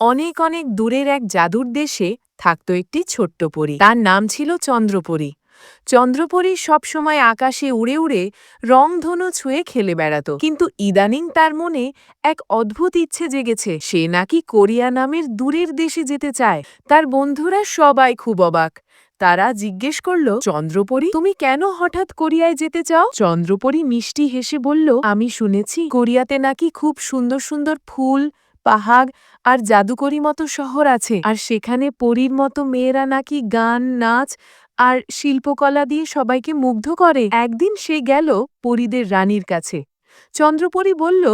অনেক অনেক দূরের এক জাদুর দেশে থাকত একটি ছোট্ট পরী। তার নাম ছিল চন্দ্রপরী। চন্দ্রপরী সবসময় আকাশে উড়ে উড়ে রংধনু ছুঁয়ে খেলে বেড়াত। কিন্তু ইদানিং তার মনে এক অদ্ভুত ইচ্ছে জেগেছে, সে নাকি কোরিয়া নামের দূরের দেশে যেতে চায়। তার বন্ধুরা সবাই খুব অবাক। তারা জিজ্ঞেস করল, চন্দ্রপরী, তুমি কেন হঠাৎ কোরিয়ায় যেতে চাও? চন্দ্রপরী মিষ্টি হেসে বলল, আমি শুনেছি কোরিয়াতে নাকি খুব সুন্দর সুন্দর ফুল পাহাড় আর জাদুকরি মতো শহর আছে। আর সেখানে পরীর মতো মেয়েরা নাকি গান, নাচ আর শিল্পকলা দিয়ে সবাইকে মুগ্ধ করে। একদিন সে গেল পরীদের রানীর কাছে। চন্দ্রপরী বলল,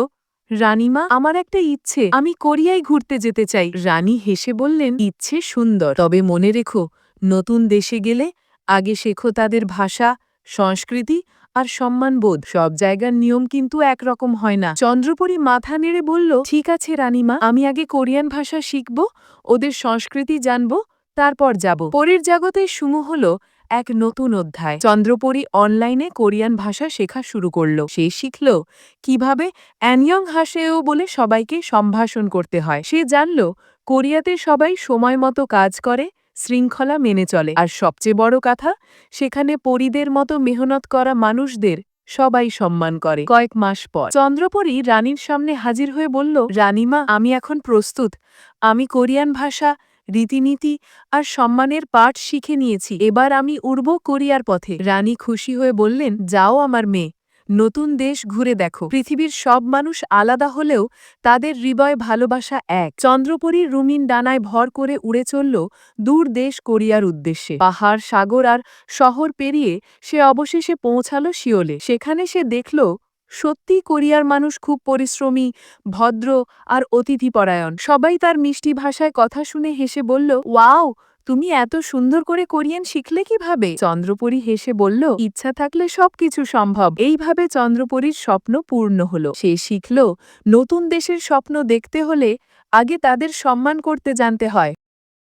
রানীমা, আমার একটা ইচ্ছে। আমি কোরিয়ায় ঘুরতে যেতে চাই। রানী হেসে বললেন, ইচ্ছে সুন্দর। তবে মনে রেখো, নতুন দেশে গেলে আগে শেখো তাদের ভাষা, সংস্কৃতি আর সম্মানবোধ সব জায়গার নিয়ম কিন্তু একরকম হয় না। চন্দ্রপরী মাথা নেড়ে বলল, ঠিক আছে রানীমা, আমি আগে কোরিয়ান ভাষা শিখব, ওদের সংস্কৃতি জানব, তারপর যাব। পরের জগতে শুরু হল এক নতুন অধ্যায়। চন্দ্রপরী অনলাইনে কোরিয়ান ভাষা শেখা শুরু করল। সে শিখল কীভাবে অ্যানিয়ং হাসেও বলে সবাইকে সম্ভাষণ করতে হয়। সে জানল, কোরিয়াতে সবাই সময় মতো কাজ করে শৃঙ্খলা মেনে চলে। আর সবচেয়ে বড় কথা, সেখানে পরীদের মতো মেহনত করা মানুষদের সবাই সম্মান করে। কয়েক মাস পর চন্দ্রপরী রানীর সামনে হাজির হয়ে বলল, রানীমা, আমি এখন প্রস্তুত। আমি কোরিয়ান ভাষা, রীতিনীতি আর সম্মানের পাঠ শিখে নিয়েছি। এবার আমি উড়ব কোরিয়ার পথে। রানী খুশি হয়ে বললেন, যাও আমার মেয়ে। নতুন দেশ ঘুরে দেখো। পৃথিবীর সব মানুষ আলাদা হলেও তাদের হৃদয় ভালোবাসা এক। চন্দ্রপরীর রুমিন ডানায় ভর করে উড়ে চলল দূর দেশ কোরিয়ার উদ্দেশ্যে। পাহাড়, সাগর আর শহর পেরিয়ে সে অবশেষে পৌঁছালো শিওলে সেখানে সে দেখল সত্যি কোরিয়ার মানুষ খুব পরিশ্রমী, ভদ্র আর অতিথিপরায়ণ। সবাই তার মিষ্টি ভাষায় কথা শুনে হেসে বলল, ওয়াও তুমি এত সুন্দর করে কোরিয়ান শিখলে কীভাবে? চন্দ্রপুরী হেসে বলল, ইচ্ছা থাকলে সবকিছু সম্ভব। এইভাবে চন্দ্রপুরীর স্বপ্ন পূর্ণ হল। সে শিখল, নতুন দেশের স্বপ্ন দেখতে হলে আগে তাদের সম্মান করতে জানতে হয়।